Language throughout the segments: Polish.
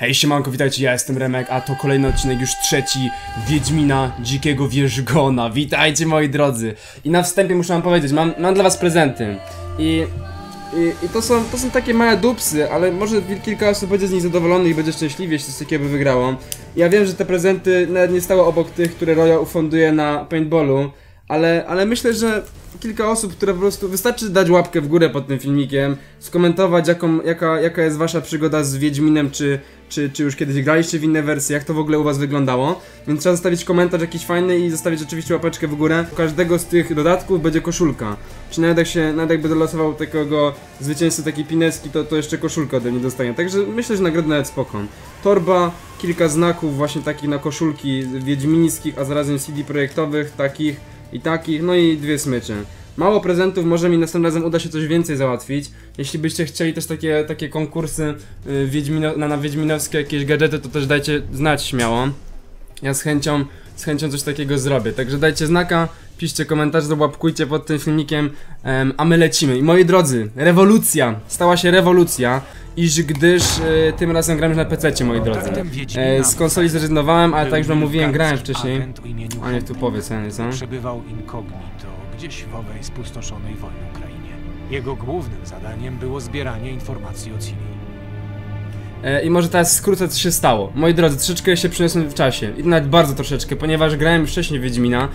Hej siemanko, witajcie, ja jestem Remek, a to kolejny odcinek, już trzeci Wiedźmina Dzikiego Wierzgona. Witajcie moi drodzy. I na wstępie muszę wam powiedzieć, mam, mam dla was prezenty. I, i, i to, są, to są takie małe dupsy, ale może kilka osób będzie z nich zadowolonych i będzie szczęśliwie, jeśli coś takiego by wygrało. Ja wiem, że te prezenty nawet nie stały obok tych, które Roya ufunduje na paintballu, ale, ale myślę, że kilka osób, które po prostu wystarczy dać łapkę w górę pod tym filmikiem, skomentować jaką, jaka, jaka jest wasza przygoda z Wiedźminem, czy, czy, czy już kiedyś graliście w inne wersje, jak to w ogóle u was wyglądało. Więc trzeba zostawić komentarz jakiś fajny i zostawić oczywiście łapeczkę w górę. U każdego z tych dodatków będzie koszulka. Czy nawet jak się, nawet jakby dolosował takiego zwycięzcy takiej pineski, to, to jeszcze koszulkę ode mnie dostanie. Także myślę, że nagroda nawet spoko. Torba, kilka znaków właśnie takich na koszulki wiedźmińskich, a zarazem CD projektowych, takich i takich, no i dwie smycze. Mało prezentów, może mi następnym razem uda się coś więcej załatwić. Jeśli byście chcieli też takie, takie konkursy y, wiedźmino, na, na wiedźminowskie jakieś gadżety, to też dajcie znać śmiało. Ja z chęcią, z chęcią coś takiego zrobię. Także dajcie znaka, piszcie komentarze, łapkujcie pod tym filmikiem, em, a my lecimy. I moi drodzy, rewolucja, stała się rewolucja, iż gdyż e, tym razem gram już na PC, moi drodzy. E, z konsoli zrezygnowałem, ale tak już mówiłem, grałem wcześniej. A niech tu powiedz, ja nie co? Przebywał incognito gdzieś w owej spustoszonej wojną krainie. Jego głównym zadaniem było zbieranie informacji o Ciri. E, I może teraz skrócę co się stało. Moi drodzy, troszeczkę się przeniosłem w czasie. I nawet bardzo troszeczkę, ponieważ grałem wcześniej Wiedźmina.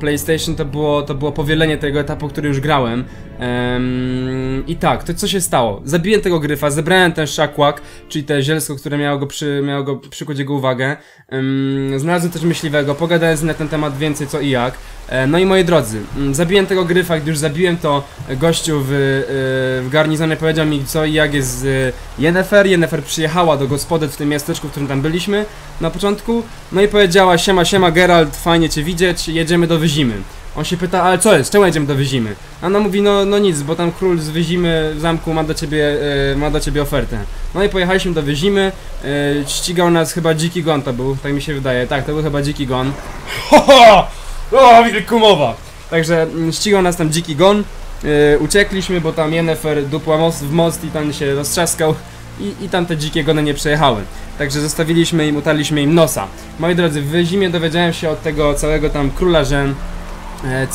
PlayStation to było, to było powielenie tego etapu, który już grałem. Em, I tak, to co się stało? Zabiłem tego gryfa, zebrałem ten szakłak, czyli te zielsko, które miało go, przy, miało go przykuć jego uwagę. Em, znalazłem też myśliwego, pogadałem z nim na ten temat więcej co i jak. E, No i moi drodzy, mm, zabiłem tego gryfa, gdy już zabiłem to gościu w, e, w garnizonie powiedział mi co i jak jest z Yennefer. Yennefer przyjechała do gospody w tym miasteczku, w którym tam byliśmy na początku. No i powiedziała siema siema Geralt, fajnie cię widzieć, jedziemy do Wyzimy. On się pyta, ale co jest, czemu jedziemy do Wyzimy? A ona mówi, no, no nic, bo tam król z Wyzimy w zamku ma do ciebie, e, ma do ciebie ofertę. No i pojechaliśmy do Wyzimy, e, ścigał nas chyba Dziki Gon to był, tak mi się wydaje, tak, to był chyba Dziki Gon. Ho, ho! O, wielkumowa! Także mm, ścigał nas tam Dziki Gon, e, uciekliśmy, bo tam Yennefer dupła most w most i tam się roztrzaskał i, i tam te dzikie gony nie przejechały. Także zostawiliśmy im, utarliśmy im nosa. Moi drodzy, w zimie dowiedziałem się od tego całego tam króla, że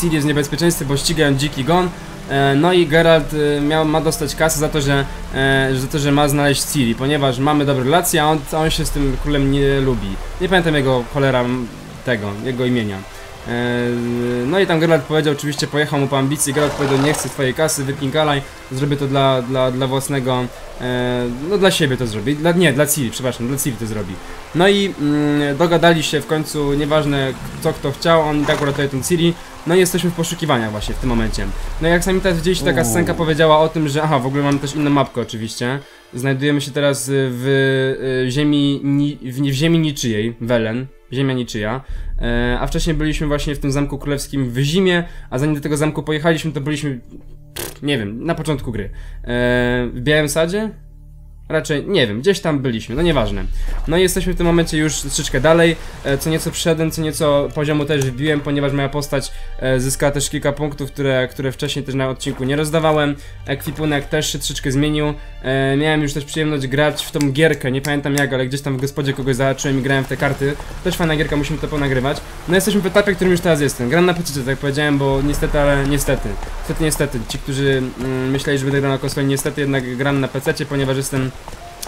Ciri jest w niebezpieczeństwie, bo ścigają dziki gon. E, no i Geralt e, miał, ma dostać kasę za to, że, e, za to, że ma znaleźć Ciri, ponieważ mamy dobre relacje, a on, on się z tym królem nie lubi. Nie pamiętam jego cholera tego, jego imienia. E, No i tam Geralt powiedział, oczywiście pojechał mu po ambicji, Geralt powiedział nie chcę twojej kasy, wypnij kalaj, zrobię to dla, dla, dla własnego, e, no dla siebie to zrobi, dla, nie, dla Ciri, przepraszam, dla Ciri to zrobi. No i mm, dogadali się w końcu, nieważne co kto chciał, on i tak uratuje tą Ciri, no i jesteśmy w poszukiwaniach właśnie w tym momencie. No i jak sami teraz widzieliście, taka scenka powiedziała o tym, że, aha, w ogóle mamy też inną mapkę oczywiście, znajdujemy się teraz w y, ziemi, ni, w, w ziemi niczyjej, Welen, ziemia niczyja, e, a wcześniej byliśmy właśnie w tym zamku królewskim w zimie, a zanim do tego zamku pojechaliśmy, to byliśmy, nie wiem, na początku gry. E, w Białym Sadzie? Raczej, nie wiem, gdzieś tam byliśmy, no nieważne. No i jesteśmy w tym momencie już troszeczkę dalej, e, co nieco przyszedłem, co nieco poziomu też wbiłem, ponieważ moja postać e, zyskała też kilka punktów, które, które wcześniej też na odcinku nie rozdawałem. Ekwipunek też się troszeczkę zmienił. E, miałem już też przyjemność grać w tą gierkę, nie pamiętam jak, ale gdzieś tam w gospodzie kogoś zahaczyłem i grałem w te karty. Też fajna gierka, musimy to ponagrywać. No jesteśmy w etapie, którym już teraz jestem. Gram na PC, tak jak powiedziałem, bo niestety, ale niestety. Niestety, niestety. Ci, którzy mm, myśleli, że będę grał na konsoli, niestety jednak gram na PC, ponieważ jestem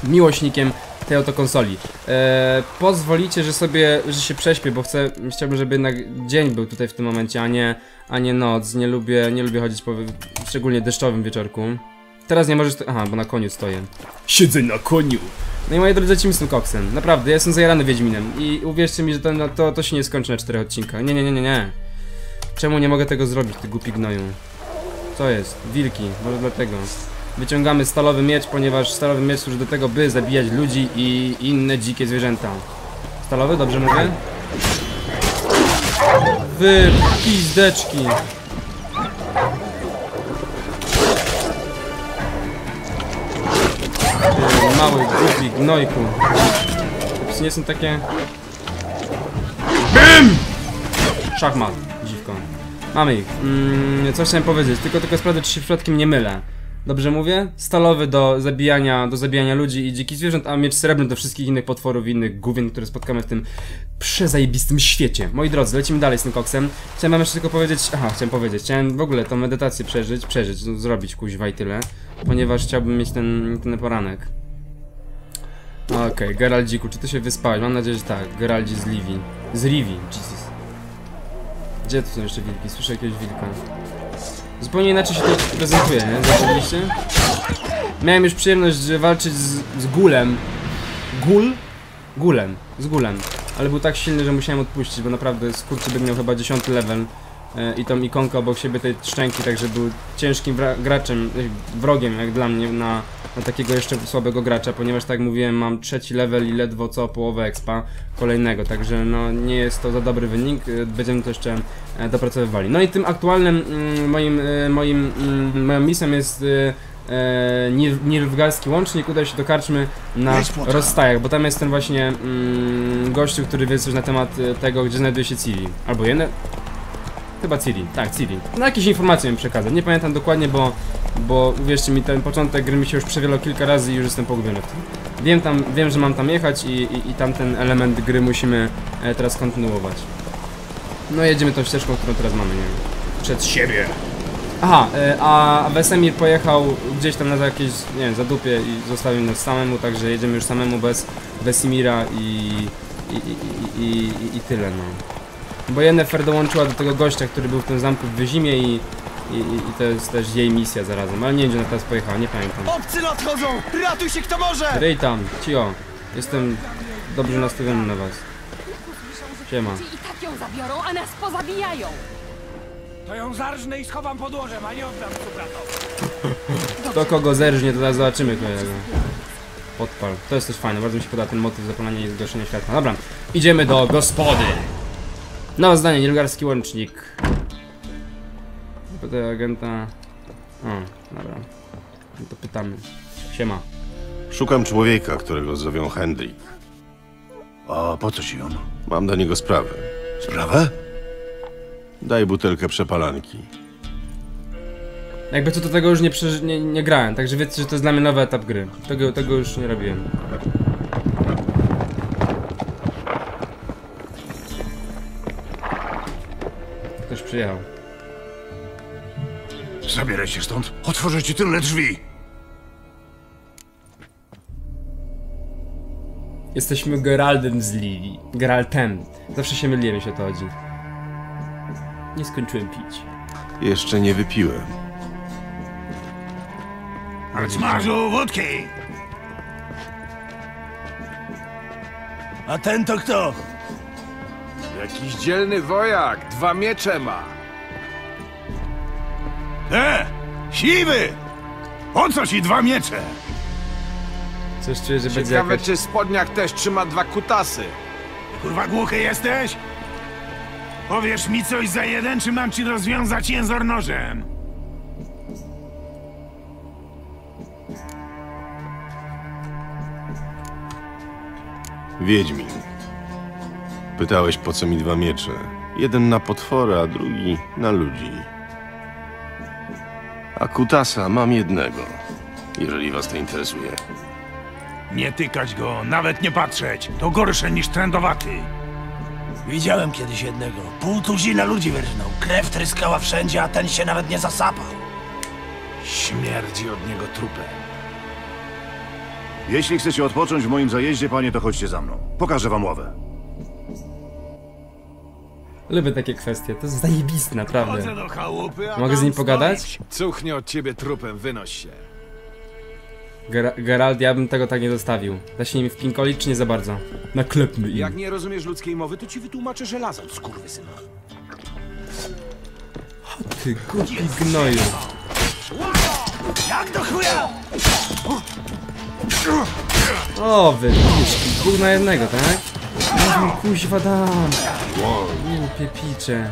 miłośnikiem tej oto konsoli. E, pozwolicie, że sobie, że się prześpię, bo chcę, chciałbym, żeby jednak dzień był tutaj w tym momencie, a nie, a nie noc. Nie lubię, nie lubię chodzić po szczególnie deszczowym wieczorku. Teraz nie możesz, aha, bo na koniu stoję. Siedzę na koniu. No i moi drodzy, lecimy z tym koksem. Naprawdę, ja jestem zajarany Wiedźminem i uwierzcie mi, że to, to, to się nie skończy na czterech odcinkach. Nie, nie, nie, nie, nie. Czemu nie mogę tego zrobić, ty głupi gnoju? Co jest? Wilki, może dlatego. Wyciągamy stalowy miecz, ponieważ stalowy miecz służy do tego, by zabijać ludzi i inne dzikie zwierzęta. Stalowy, dobrze mówię? Wy pizdeczki! Ty mały, głupi gnojku. To nie są takie... BIM! Szachmat, dziwko. Mamy ich. Mm, co chciałem powiedzieć, tylko tylko sprawdzę, czy się przypadkiem nie mylę. Dobrze mówię? Stalowy do zabijania, do zabijania ludzi i dzikich zwierząt, a miecz srebrny do wszystkich innych potworów i innych główien, które spotkamy w tym przezajebistym świecie. Moi drodzy, lecimy dalej z tym koksem. Chciałem wam jeszcze tylko powiedzieć, aha, chciałem powiedzieć, chciałem w ogóle tą medytację przeżyć, przeżyć, no, zrobić kuźwa i tyle, ponieważ chciałbym mieć ten, ten poranek. Okej, Geraldziku, czy ty się wyspałeś? Mam nadzieję, że tak. Geraldzi z Livi. Z Rivi, Jesus. Gdzie tu są jeszcze wilki? Słyszę jakiegoś wilka. Zupełnie inaczej się to prezentuje, nie? Zobaczyliście? Miałem już przyjemność walczyć z, z gulem. Gul? Gulem. Z gulem. Ale był tak silny, że musiałem odpuścić, bo naprawdę skurczybyk miał chyba 10 level. E, I tą ikonkę obok siebie tej szczęki, także był ciężkim graczem, e, wrogiem jak dla mnie na, na takiego jeszcze słabego gracza, ponieważ tak jak mówiłem mam trzeci level i ledwo co połowę expa kolejnego, także no nie jest to za dobry wynik, e, będziemy to jeszcze dopracowywali. No i tym aktualnym mm, moim, moim, mm, moją misją jest e, Nilfgaardzki łącznik, udać się do karczmy na rozstajach, bo tam jest ten właśnie mm, gościu, który wie coś na temat tego, gdzie znajduje się Ciri. Albo jeden, Chyba Ciri, tak, Ciri. No jakieś informacje mi przekazał, nie pamiętam dokładnie, bo, bo uwierzcie mi, ten początek gry mi się już przewielał kilka razy i już jestem pogubiony w tym. Wiem tam, wiem, że mam tam jechać i, i, i tam ten element gry musimy e, teraz kontynuować. No jedziemy tą ścieżką, którą teraz mamy, nie wiem. Przed siebie. Aha, e, a Wesemir pojechał gdzieś tam na jakieś, nie wiem, zadupie i zostawił nas samemu, także jedziemy już samemu bez Wesimira i, i, i, i, i, i tyle, no. Bo Yennefer dołączyła do tego gościa, który był w tym zamku w Wyzimie i, i, i to jest też jej misja zarazem, ale nie wiem gdzie ona teraz pojechała, nie pamiętam. Obcy nadchodzą! Ratuj się kto może! Ryj tam, cio, jestem dobrze nastawiony na was. Siema. I tak ją zabiorą, a nas pozabijają. To ją zarżnę i schowam pod łożem, a nie oddam cubratowi. Kto kogo zerżnie, to teraz zobaczymy kolejnego. Podpal. To jest też fajne, bardzo mi się podoba ten motyw zapalania i zgaszenia światła. Dobra, idziemy do gospody. Nowe zdanie, nielgarski łącznik. Pytaj agenta... O, dobra. No to pytamy. Siema. Szukam człowieka, którego zowią Hendrik. A po co ci on? Mam do niego sprawę. Sprawę? Daj butelkę przepalanki. Jakby co to tego już nie, nie, nie grałem, także wiecie, że to jest dla mnie nowy etap gry. Tego, tego już nie robiłem. Przyjechał. Zabieraj się stąd. Otworzę ci tylne drzwi. Jesteśmy Geraldem z Livi. Geraltem. Zawsze się myliłem, jeśli o to chodzi. Nie skończyłem pić. Jeszcze nie wypiłem. Smażu wódki! A ten to kto? Jakiś dzielny wojak, dwa miecze ma. E! Siwy! Po co ci dwa miecze? Coś czuję, że będzie Ciekawe, jakaś... czy spodniak też trzyma dwa kutasy. Kurwa głuchy jesteś? Powiesz mi coś za jeden, czy mam ci rozwiązać jęzor nożem? Wiedźmin. Pytałeś, po co mi dwa miecze. Jeden na potwory, a drugi na ludzi. A kutasa mam jednego, jeżeli was to interesuje. Nie tykać go, nawet nie patrzeć. To gorsze niż trędowaty. Widziałem kiedyś jednego. Pół tuzina ludzi wyrżnął. Krew tryskała wszędzie, a ten się nawet nie zasapał. Śmierdzi od niego trupem. Jeśli chcecie odpocząć w moim zajeździe, panie, to chodźcie za mną. Pokażę wam ławę. Lubię takie kwestie, to jest zajebiste, naprawdę. Do chałupy, Mogę z nim pogadać? Cuchnie od ciebie trupem, wynoś się. Ger Geralt, ja bym tego tak nie zostawił. Da się nim wpinkolić, czy nie za bardzo? Naklepmy im. Jak nie rozumiesz ludzkiej mowy, to ci wytłumaczę żelazem, skurwysyna. Ty głupi gnoju. Jak to chuja? O, wy piszki, dwóch na jednego, tak? No kuźwa dam. Głupie picze.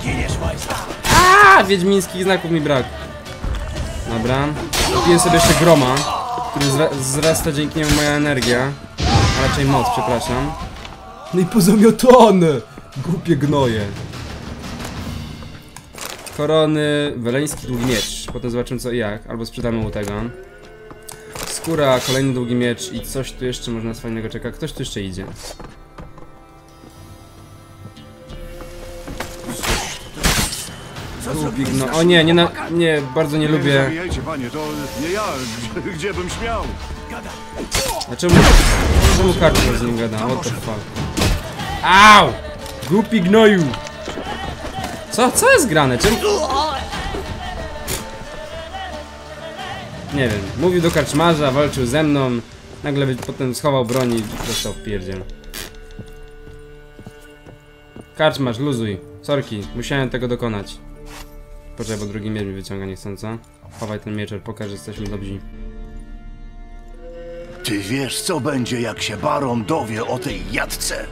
Zginiesz, majster. A, wiedźmińskich znaków mi brak. Dobra. Kupiłem sobie jeszcze groma, który zra wzrasta dzięki niemu moja energia. A raczej moc, przepraszam. No i pozamiotane! Głupie gnoje. korony, weleński długi miecz. Potem zobaczymy co i jak, albo sprzedamy mu tego. Skóra, kolejny długi miecz i coś tu jeszcze można nas fajnego czeka. Ktoś tu jeszcze idzie. Długi, no, o nie, nie, na, nie, bardzo nie Nie lubię. zabijajcie, panie, to nie ja. Gdzie, gdzie bym śmiał? A czemu, czemu karczma z nim gada? What the fuck? Au! Głupi gnoju! Co, co jest grane? Czemu... Nie wiem, mówił do karczmarza, walczył ze mną, nagle potem schował broń i dostał w pierdziel. Karczmarz, luzuj. Sorki, musiałem tego dokonać. Poczekaj, bo drugi miecz mi wyciąga niechcąco. Chowaj ten mieczer, pokaż, że jesteśmy dobrzy. Ty wiesz, co będzie, jak się baron dowie o tej jadce?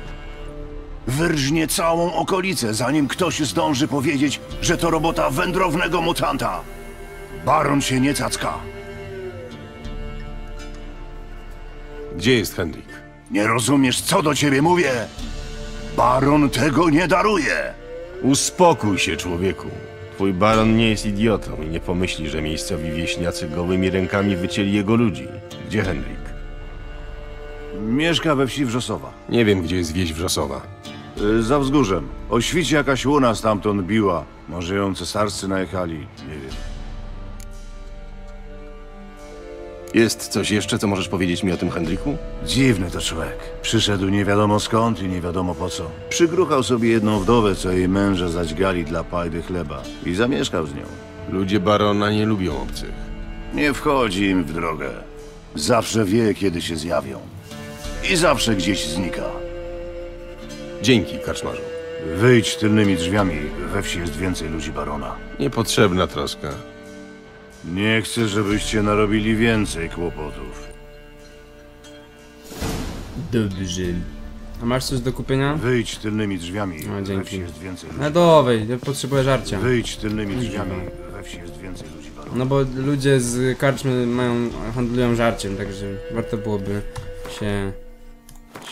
Wyrżnie całą okolicę, zanim ktoś zdąży powiedzieć, że to robota wędrownego mutanta. Baron się nie cacka. Gdzie jest Henryk? Nie rozumiesz, co do ciebie mówię? Baron tego nie daruje. Uspokój się, człowieku. Twój baron nie jest idiotą i nie pomyśli, że miejscowi wieśniacy gołymi rękami wycięli jego ludzi. Gdzie Henryk? Mieszka we wsi Wrzosowa. Nie wiem, gdzie jest wieś Wrzosowa. Y, za wzgórzem. O świcie jakaś łuna stamtąd biła. Może ją cesarscy najechali, nie wiem. Jest coś jeszcze, co możesz powiedzieć mi o tym Henryku? Dziwny to człowiek. Przyszedł nie wiadomo skąd i nie wiadomo po co. Przygruchał sobie jedną wdowę, co jej męża zaćgali dla pajdy chleba. I zamieszkał z nią. Ludzie barona nie lubią obcych. Nie wchodzi im w drogę. Zawsze wie, kiedy się zjawią. I zawsze gdzieś znika. Dzięki, karczmarzu. Wyjdź tylnymi drzwiami. We wsi jest więcej ludzi barona. Niepotrzebna troska. Nie chcę, żebyście narobili więcej kłopotów. Dobrze. A masz coś do kupienia? Wyjdź tylnymi drzwiami. No, We dzięki. wsi jest więcej ludzi. No dowej, ja potrzebuję żarcia. Wyjdź tylnymi drzwiami. We wsi jest więcej ludzi barona. No bo ludzie z karczmy mają, handlują żarciem, także warto byłoby się,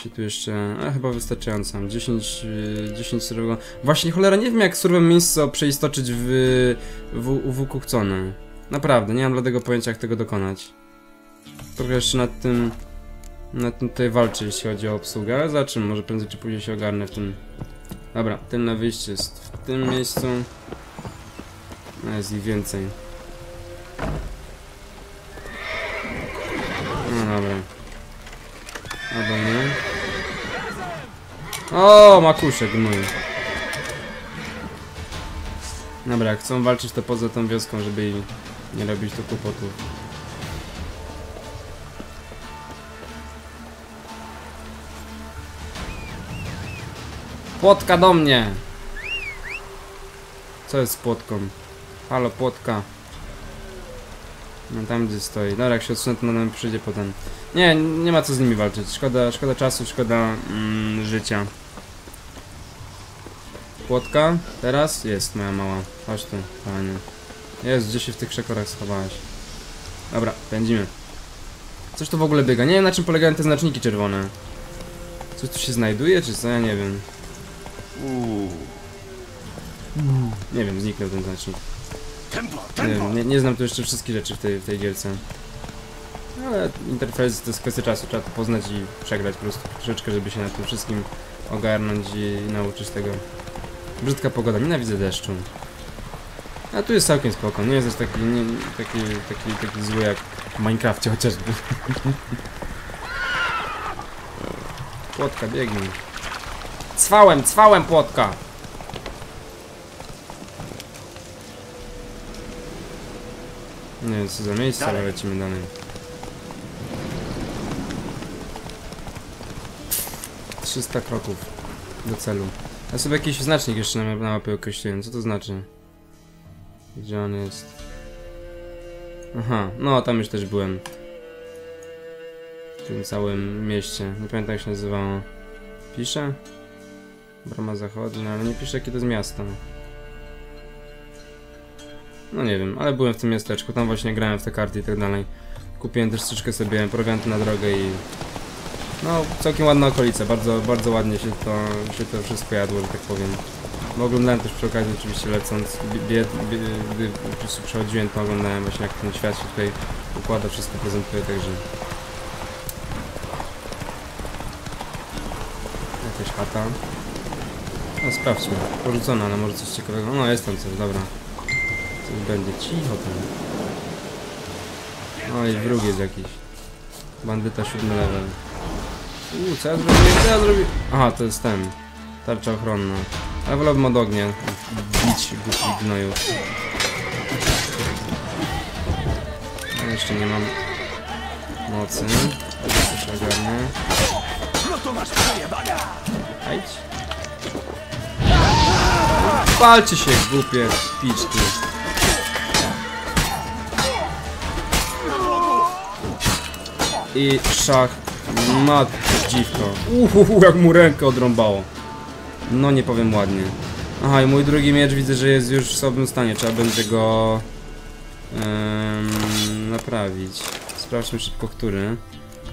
się tu jeszcze, a chyba wystarczająco, 10, y, 10 surowego, właśnie cholera, nie wiem jak surowem miejsce przeistoczyć w, w, w ukukcone, naprawdę, nie mam dlatego pojęcia jak tego dokonać, trochę jeszcze nad tym, nad tym tutaj walczę jeśli chodzi o obsługę, ale zobaczymy, może prędzej czy później się ogarnę w tym, dobra, tylne wyjście jest w tym miejscu, no jest ich więcej. No dobra. Albo nie. O, makuszek mój. Dobra, chcą walczyć to poza tą wioską, żeby jej nie robić tu kłopotów. Płotka do mnie! Co jest z płotką? Halo, płotka. No tam gdzie stoi. Dobra, jak się odsunę, to nam przyjdzie potem. Nie, nie ma co z nimi walczyć. Szkoda, szkoda czasu, szkoda mm, życia. Płotka? Teraz? Jest, moja mała. Chodź tu, panie. Jest, gdzie się w tych krzekorach schowałaś. Dobra, pędzimy. Coś tu w ogóle biega. Nie wiem na czym polegają te znaczniki czerwone. Coś tu się znajduje, czy co? Ja nie wiem. Nie wiem, zniknął ten znacznik. Nie, wiem, nie, nie znam tu jeszcze wszystkich rzeczy w tej, w tej gierce. Ale interfejs to jest kwestia czasu, trzeba to poznać i przegrać po prostu troszeczkę, żeby się na tym wszystkim ogarnąć i nauczyć tego. Brzydka pogoda, nienawidzę deszczu. A tu jest całkiem spoko, nie jest aż taki, nie, taki, taki, taki zły jak w Minecrafcie chociażby. Płotka, biegnij. Cwałem, cwałem płotka! Nie wiem co za miejsce, ale lecimy dalej. Trzysta kroków do celu. Ja sobie jakiś znacznik jeszcze na, na mapie określiłem. Co to znaczy? Gdzie on jest? Aha, no tam już też byłem. W tym całym mieście. Nie pamiętam jak się nazywało. Pisze? Brama zachodnia, ale nie pisze jakie to jest miasto. No nie wiem, ale byłem w tym miasteczku, tam właśnie grałem w te karty i tak dalej. Kupiłem też troszeczkę sobie prowianty na drogę i... No, całkiem ładna okolica, bardzo, bardzo ładnie się to, się to wszystko jadło, że tak powiem. Bo oglądałem też przy okazji oczywiście lecąc, gdy po prostu przechodziłem, to oglądałem właśnie jak ten świat się tutaj układa, wszystko prezentuje, także... Jakaś chata. No sprawdźmy, porzucona, ale może coś ciekawego. No jest tam coś, dobra. Coś będzie, cicho tam. No i wróg jest jakiś. Bandyta siódmy level. Uuu, co ja zrobiłem? Co ja zrobiłem? Aha, to jest ten. Tarcza ochronna. Ale wolałbym od ognia. Bić głupi gnoju. Ja jeszcze nie mam mocy. Się ogarnę. No to masz. Palcie się, głupie piczki. I szach. Mat dziwko. Uhuhu, jak mu rękę odrąbało. No nie powiem ładnie. Aha, i mój drugi miecz widzę, że jest już w sobym stanie. Trzeba będzie go naprawić. Sprawdźmy szybko, który.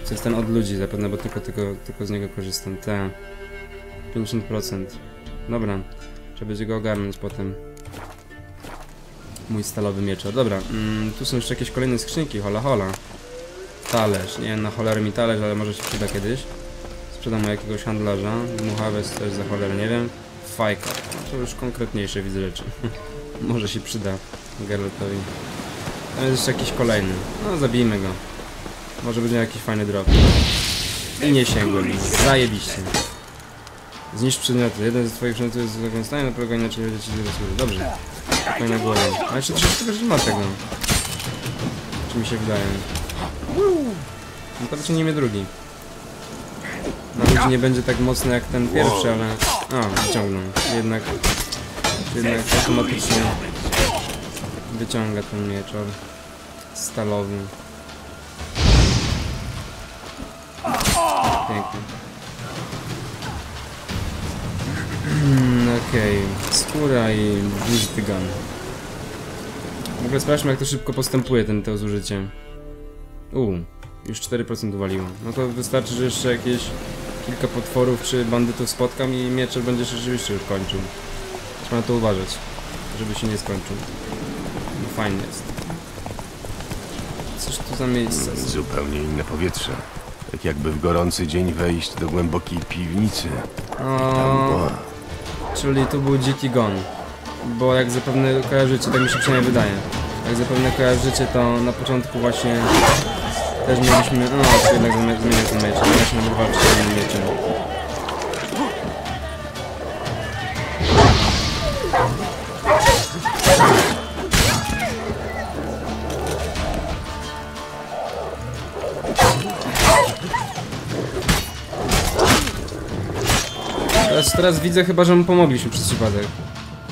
To jest ten od ludzi zapewne, bo tylko, tylko, tylko z niego korzystam. Te. 50%. Dobra. Trzeba będzie go ogarnąć potem. Mój stalowy miecz. Dobra, mm, tu są jeszcze jakieś kolejne skrzynki. Hola hola. Talerz. Nie na cholerę mi talerz, ale może się przyda kiedyś. Sprzedam u jakiegoś handlarza. Dmuchawiec też za cholerę, nie wiem. Fajka. No, to już konkretniejsze widzę rzeczy. może się przyda Geraltowi. Tam jest jeszcze jakiś kolejny. No zabijmy go. Może będzie jakiś fajny drop. I nie sięgłem. Zajebiście. Zniszcz przedmioty. Jeden z twoich przedmiotów jest w złym stanie, na polega inaczej będzie ci zasłuży. Dobrze. Spokojnie na głowę. A jeszcze też nie ma tego. Czy mi się wydaje. No to wyciągniemy drugi. Ludzi nie będzie tak mocny jak ten pierwszy, ale... A, wyciągnął. Jednak... Jednak automatycznie wyciąga ten mieczor stalowy. Pięknie. Mm, Okej, skóra i użyty gun. W ogóle sprawdźmy jak to szybko postępuje ten to zużycie. U, już 4% uwaliło. No to wystarczy, że jeszcze jakieś kilka potworów czy bandytów spotkam i mieczel będzie się rzeczywiście już kończył. Trzeba na to uważać, żeby się nie skończył. No fajnie jest. Cóż tu za miejsce? Zupełnie inne powietrze. Tak jakby w gorący dzień wejść do głębokiej piwnicy. O, czyli tu był dziki gon. Bo jak zapewne kojarzycie, tak mi się przynajmniej wydaje. Jak zapewne kojarzycie, to na początku właśnie też mieliśmy... O, to jednak zmienię ten miecz. Walczyć z tym mieczem. Teraz, teraz widzę chyba, że mu pomogliśmy przez przypadek.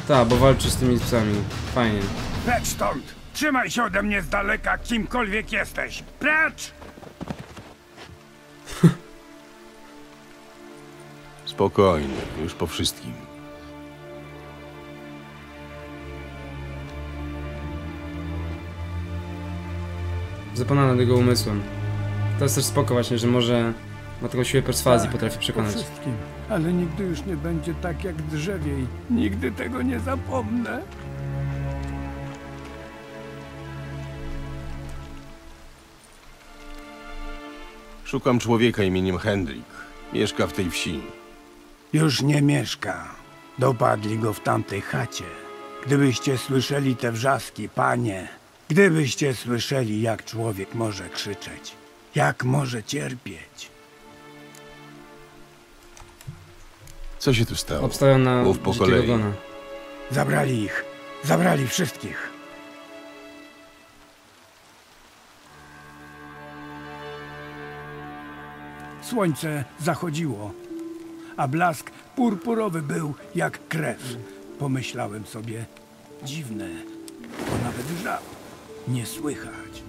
Tak, bo walczy z tymi psami. Fajnie. Precz stąd! Trzymaj się ode mnie z daleka, kimkolwiek jesteś! Precz! Spokojnie, już po wszystkim. Zapana nad jego umysłem. To jest też spoko właśnie, że może ma taką siłę perswazji, potrafi przekonać. wszystkim, ale nigdy już nie będzie tak jak drzewiej. Nigdy tego nie zapomnę. Szukam człowieka imieniem Hendrik. Mieszka w tej wsi. Już nie mieszka. Dopadli go w tamtej chacie. Gdybyście słyszeli te wrzaski, panie, gdybyście słyszeli, jak człowiek może krzyczeć, jak może cierpieć. Co się tu stało? Obstawiam na Mów po kolei. Zabrali ich. Zabrali wszystkich. Słońce zachodziło, a blask purpurowy był jak krew. Pomyślałem sobie, dziwne, bo nawet żał nie słychać.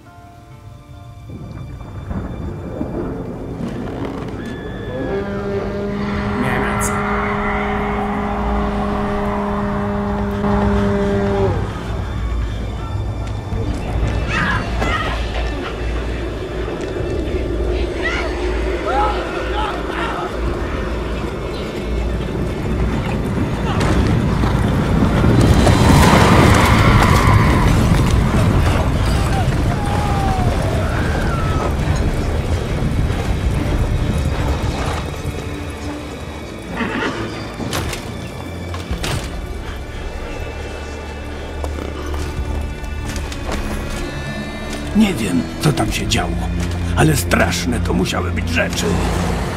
Tam się działo, ale straszne to musiały być rzeczy.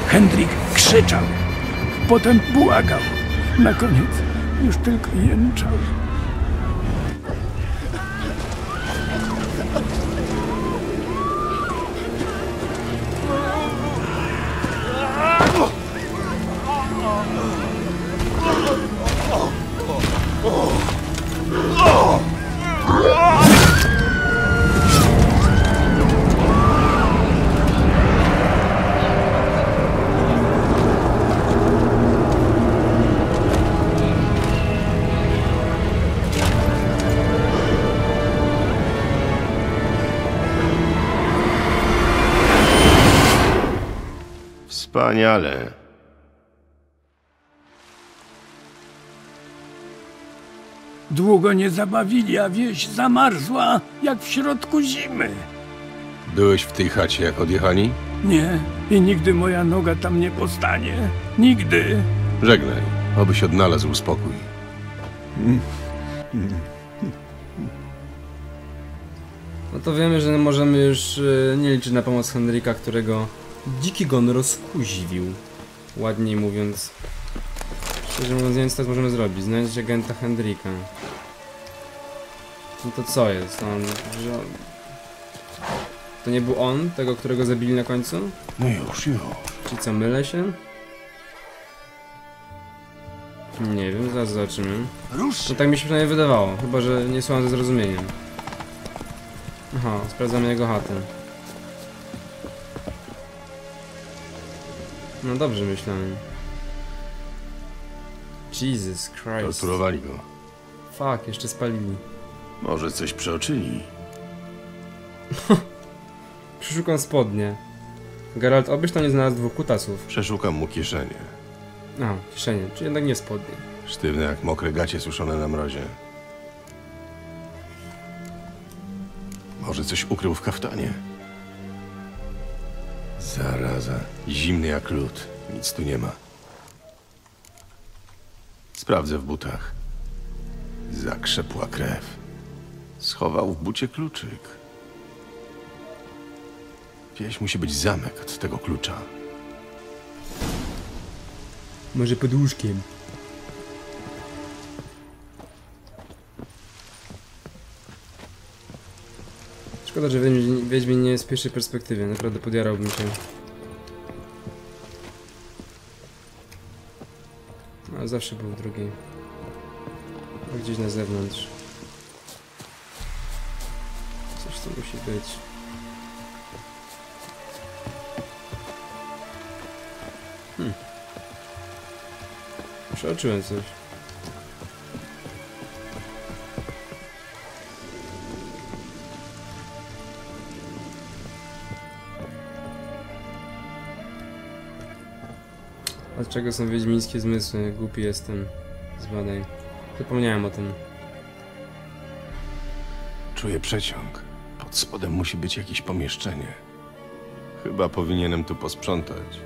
Hendrik krzyczał, potem błagał. Na koniec już tylko jęczał. Wspaniale. Długo nie zabawili, a wieś zamarzła jak w środku zimy. Byłeś w tej chacie, jak odjechali? Nie, i nigdy moja noga tam nie postanie. Nigdy. Żegnaj, obyś odnalazł spokój. No to wiemy, że możemy już e, nie liczyć na pomoc Henryka, którego dziki gon rozkuźwił. Ładniej mówiąc. Szczerze mówiąc, nie wiem co teraz możemy zrobić. Znaleźć agenta Henryka. No to co jest? On, że... To nie był on, tego, którego zabili na końcu? No już, już. Czy co, mylę się? Nie wiem, zaraz zobaczymy. No tak mi się przynajmniej wydawało, chyba że nie słucham ze zrozumieniem. Aha, sprawdzamy jego chatę. No dobrze myślałem. Jesus Christ. Torturowali go. Fuck, jeszcze spalili. Może coś przeoczyli. Przeszukam spodnie. Geralt, obyś tam nie znalazł dwóch kutasów. Przeszukam mu kieszenie. A, kieszenie, czy jednak nie spodnie. Sztywne jak mokre gacie suszone na mrozie. Może coś ukrył w kaftanie. Zimny jak lód. Nic tu nie ma. Sprawdzę w butach. Zakrzepła krew. Schował w bucie kluczyk. Gdzieś musi być zamek od tego klucza. Może pod łóżkiem. Szkoda, że Wiedźmin, nie jest w pierwszej perspektywie, naprawdę podjarałbym się. Ale zawsze był. A Gdzieś na zewnątrz. Coś tu musi być. Hmm. Przeoczyłem coś. Od czego są wiedźmińskie zmysły? Głupi jestem. Zbadaj. Zapomniałem o tym. Czuję przeciąg. Pod spodem musi być jakieś pomieszczenie. Chyba powinienem tu posprzątać.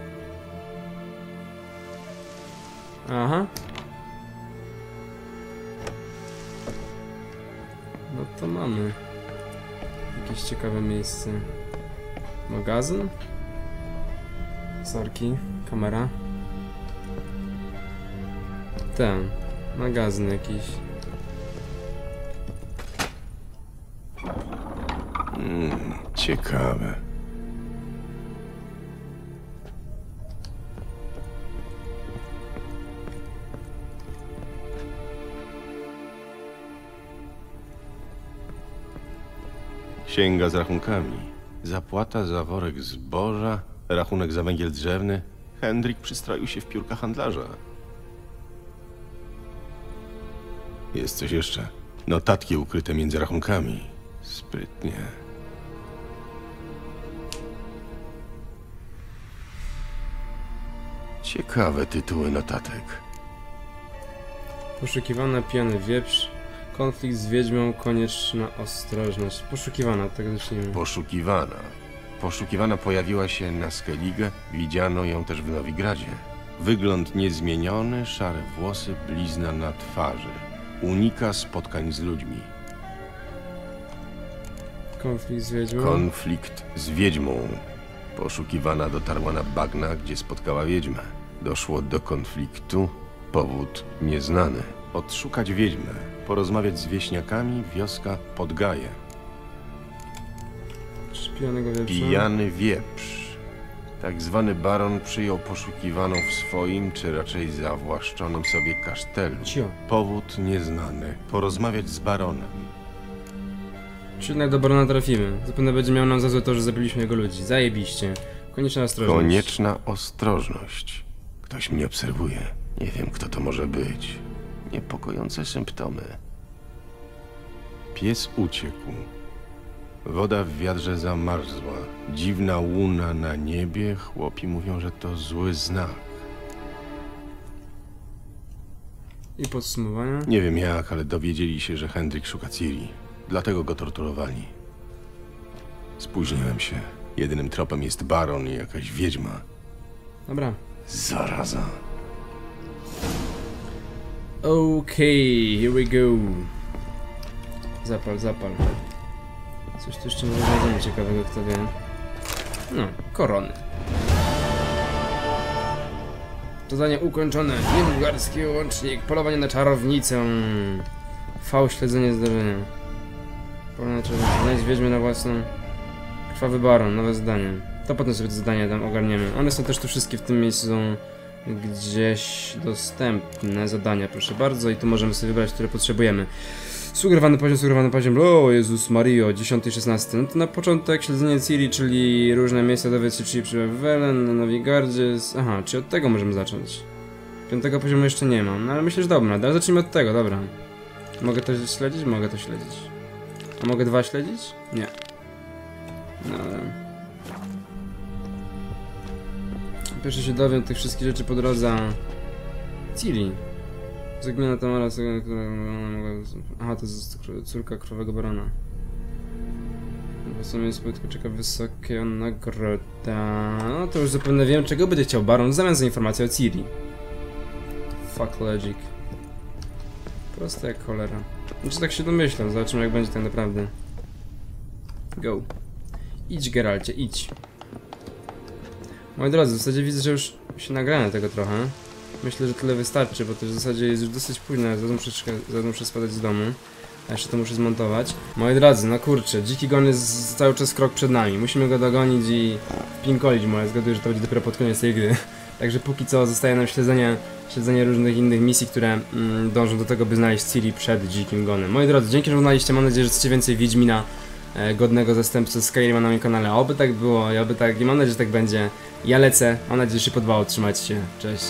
Aha. No to mamy. Jakieś ciekawe miejsce. Magazyn? Sorki, kamera. Ten, magazyn jakiś. Ciekawe. Księga z rachunkami. Zapłata za worek zboża, rachunek za węgiel drzewny. Hendrik przystroił się w piórka handlarza. Jest coś jeszcze. Notatki ukryte między rachunkami. Sprytnie. Ciekawe tytuły notatek. Poszukiwana pijany wieprz. Konflikt z wiedźmą, konieczna ostrożność. Poszukiwana, tak zacznijmy. Poszukiwana. Poszukiwana pojawiła się na Skellige, widziano ją też w Nowigradzie. Wygląd niezmieniony, szare włosy, blizna na twarzy. Unika spotkań z ludźmi. Konflikt z Wiedźmą. Konflikt z wiedźmą. Poszukiwana dotarła na bagna, gdzie spotkała wiedźmę. Doszło do konfliktu. Powód nieznany. Odszukać wiedźmę. Porozmawiać z wieśniakami. Wioska Podgaje. Szpionego wieprza. Pijany wieprz. Tak zwany baron przyjął poszukiwaną w swoim, czy raczej zawłaszczonym sobie kasztelu. Cio. Powód nieznany. Porozmawiać z baronem. Czy jednak do barona trafimy? Zapewne będzie miał nam za złe to, że zabiliśmy jego ludzi. Zajebiście. Konieczna ostrożność. Konieczna ostrożność. Ktoś mnie obserwuje. Nie wiem, kto to może być. Niepokojące symptomy. Pies uciekł. Woda w wiadrze zamarzła. Dziwna łuna na niebie. Chłopi mówią, że to zły znak. I podsumowania. Nie wiem jak, ale dowiedzieli się, że Hendrik szuka Ciri. Dlatego go torturowali. Spóźniłem się. Jedynym tropem jest baron i jakaś wiedźma. Dobra. Zaraza. Okej, here we go. Zapal, zapal. Coś tu jeszcze może znajdziemy ciekawego, kto wie. No, korony. Zadanie ukończone. Niedługarski łącznik. Polowanie na czarownicę. V śledzenie zdarzenia. Polowanie na czarownicę. Znajdź wiedźmy na własną. Krwawy baron. Nowe zadanie. To potem sobie to zadanie tam ogarniemy. One są też tu wszystkie w tym miejscu są gdzieś dostępne zadania, proszę bardzo. I tu możemy sobie wybrać, które potrzebujemy. Sugerowany poziom, sugerowany poziom. O Jezus Mario, 10 i 16. No to na początek śledzenie Ciri, czyli różne miejsca dowiedz się, czyli przy Welen, na Aha, czy od tego możemy zacząć? Piątego poziomu jeszcze nie mam, no ale myślę, że dobra. Ale zacznijmy od tego, dobra. Mogę to śledzić? Mogę to śledzić. A mogę dwa śledzić? Nie. Dobra. Pierwszy się dowiem tych wszystkich rzeczy po drodze. a Ciri. Zagmina Tamara, która mogła... Aha, to jest córka krwawego barona. W sumie spłytku czeka wysoka nagroda. No to już zapewne wiem, czego będzie chciał baron w zamian za informację o Ciri. Fuck logic. Proste jak cholera. Znaczy tak się domyślam, zobaczymy jak będzie tak naprawdę. Go. Idź Geralcie, idź. Moi drodzy, w zasadzie widzę, że już się nagrałem tego trochę. Myślę, że tyle wystarczy, bo też w zasadzie jest już dosyć późno, ja zaraz muszę, zaraz muszę spadać z domu. A jeszcze to muszę zmontować. Moi drodzy, no kurczę, dziki gon jest cały czas krok przed nami. Musimy go dogonić i pinkolić mu, ale zgaduję, że to będzie dopiero pod koniec tej gry. Także póki co zostaje nam śledzenie, śledzenie różnych innych misji, które mm, dążą do tego, by znaleźć Ciri przed dzikim gonem. Moi drodzy, dzięki, że oglądaliście, mam nadzieję, że chcecie więcej Wiedźmina e, godnego zastępcy Skyrima na moim kanale. Oby tak było, i oby tak, i mam nadzieję, że tak będzie. Ja lecę, mam nadzieję, że się podobało, trzymajcie się, cześć.